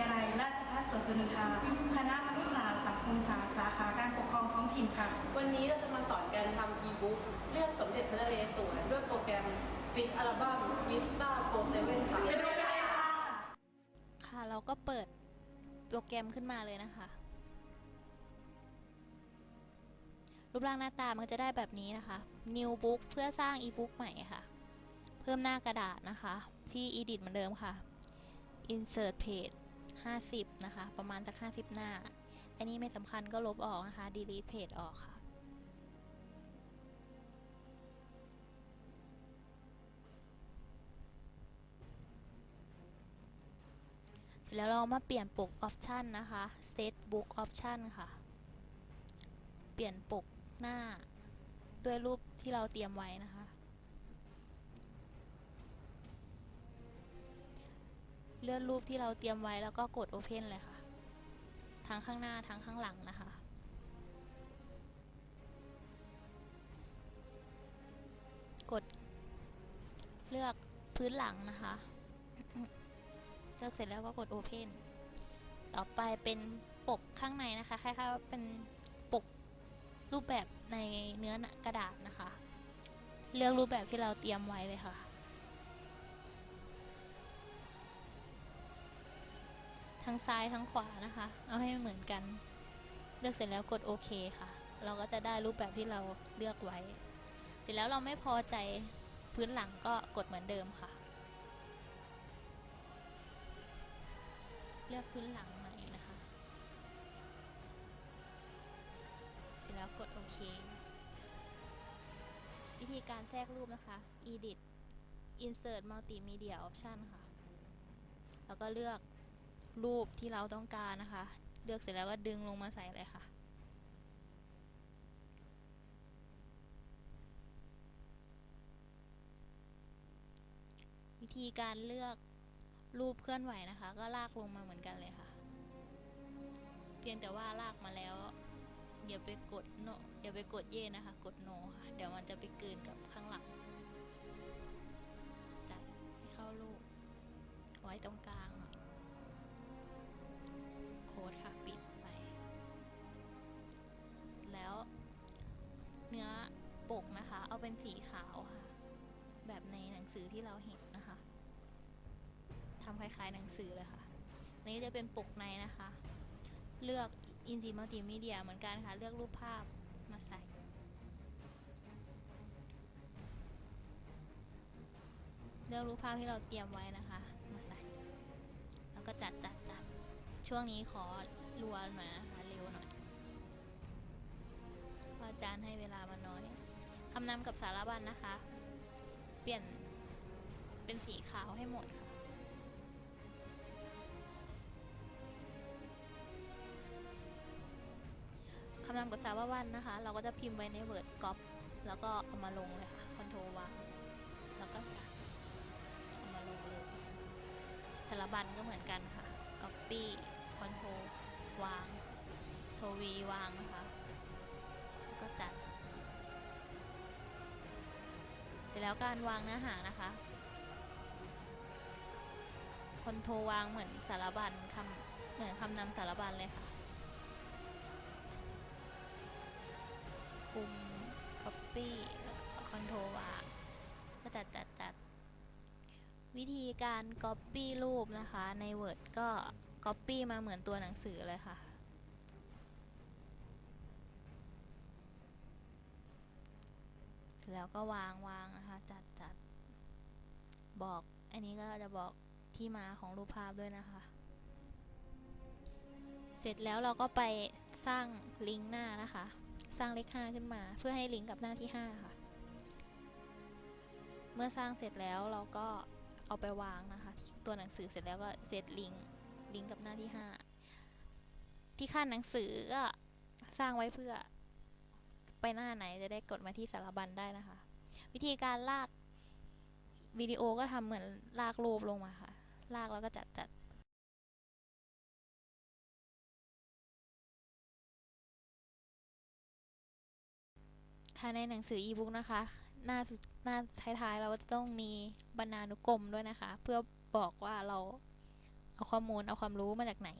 ยาลัยราชภัฏสวนสุนทราคณะมนุษยศาสตร์สังคมศาสตร์สาขาการปกครองท้องถิ่นค่ะ วันนี้เราจะมาสอนการทำอีบุ๊กเรื่องสมเด็จพระนเรศวรด้วยโปรแกรมฟิตอัลบั้ม Vista Pro 7ค่ะไปดูกันเลยค่ะค่ะ เราก็เปิดโปรแกรมขึ้นมาเลยนะคะ รูปร่างหน้าตามันจะได้แบบนี้นะคะ New Book เพื่อสร้าง e-book ใหม่ค่ะ เพิ่มหน้ากระดาษนะคะ ที่ edit เหมือนเดิมค่ะ insert page 50 นะคะ ประมาณสัก 50 หน้า อันนี้ไม่สำคัญก็ลบออกนะคะ delete page ออกค่ะ แล้วเรามาเปลี่ยนปกออปชันนะคะ set book option ค่ะ เปลี่ยนปกหน้าด้วยรูปที่เราเตรียมไว้นะคะ เลื่อนรูปที่เราเตรียมไว้แล้วก็กด open เลยค่ะ ทั้งข้างหน้าทั้งข้างหลังนะคะ กด เลือกพื้นหลังนะคะ เลือกเสร็จแล้วก็กด Open ต่อไปเป็นปกข้างในนะคะคล้ายๆว่าเป็นปกรูปแบบในเนื้อกระดาษนะคะ เลือกรูปแบบที่เราเตรียมไว้เลยค่ะ ทั้งซ้ายทั้งขวานะคะ เอาให้เหมือนกัน เลือกเสร็จแล้วกดโอเคค่ะ เราก็จะได้รูปแบบที่เราเลือกไว้ เสร็จแล้วเราไม่พอใจพื้นหลังก็กดเหมือนเดิมค่ะ เลือกพื้นหลังใหม่นะคะ เสร็จแล้วกดโอเค วิธีการแทรกรูปนะคะ edit insert multimedia option ค่ะ แล้วก็เลือก รูปที่เราต้องการนะคะ เลือกเสร็จแล้วก็ดึงลงมาใส่เลยค่ะ วิธีการเลือกรูปเคลื่อนไหวนะคะ ก็ลากลงมาเหมือนกันเลยค่ะ เพียงแต่ว่าลากมาแล้วอย่าไปกดโนอย่าไปกดเย่นะคะ กดโนค่ะ เดี๋ยวมันจะไปกลืนกับข้างหลังจัดให้เข้ารูปไว้ตรงกลาง เป็นสีขาวค่ะ แบบในหนังสือที่เราเห็นนะคะทำคล้ายๆหนังสือเลยค่ะนี่จะเป็นปกในนะคะ เลือก i n s i Multimedia เหมือนกันค่ะ เลือกรูปภาพมาใส่เลือกรูปภาพที่เราเตรียมไว้นะคะ มาใส่ แล้วก็จัดจัดจัดช่วงนี้ขอรัวหน่อยนะคะ เร็วหน่อยอาจารย์ให้เวลามาน้อย คำนำกับสารบัญนะคะ เปลี่ยนเป็นสีขาวให้หมดค่ะ คำนำกับสารบัญนะคะ เราก็จะพิมพ์ไว้ใน Word ก๊อปแล้วก็เอามาลงเลยค่ะคอนโทรวางแล้วก็จัดเอามาลงเลยสารบัญก็เหมือนกันค่ะ Copy คอนโทรวาง โทวีวางนะคะแล้วก็จัด แล้วการวางเนื้อหานะคะคนโทรวางเหมือนสารบัญคำเหมือนคำนำสารบัญเลยค่ะปุ่ม copy แล้วก็คอนโทรวางก็จัดจัดจัดวิธีการ copy รูปนะคะใน Word ก็ copy มาเหมือนตัวหนังสือเลยค่ะ แล้วก็วางวางนะคะ จัดจัดบอกอันนี้ก็จะบอกที่มาของรูปภาพด้วยนะคะ เสร็จแล้วเราก็ไปสร้างลิงก์หน้านะคะ สร้างเลข5ขึ้นมาเพื่อให้ลิงก์กับหน้าที่ 5 ค่ะ เมื่อสร้างเสร็จแล้วเราก็เอาไปวางนะคะ ตัวหนังสือเสร็จแล้วก็เซตลิงก์ลิงก์กับหน้าที่ 5 ที่ขั้นหนังสือก็สร้างไว้เพื่อ ไปหน้าไหนจะได้กดมาที่สารบัญได้นะคะ วิธีการลากวิดีโอก็ทำเหมือนลากรูปลงมาค่ะ ลากแล้วก็จัดจัดค่ะในหนังสืออีบุ๊กนะคะ หน้าสุดหน้าท้ายๆ เราก็จะต้องมีบรรณานุกรมด้วยนะคะ เพื่อบอกว่าเราเอาข้อมูลเอาความรู้มาจากไหน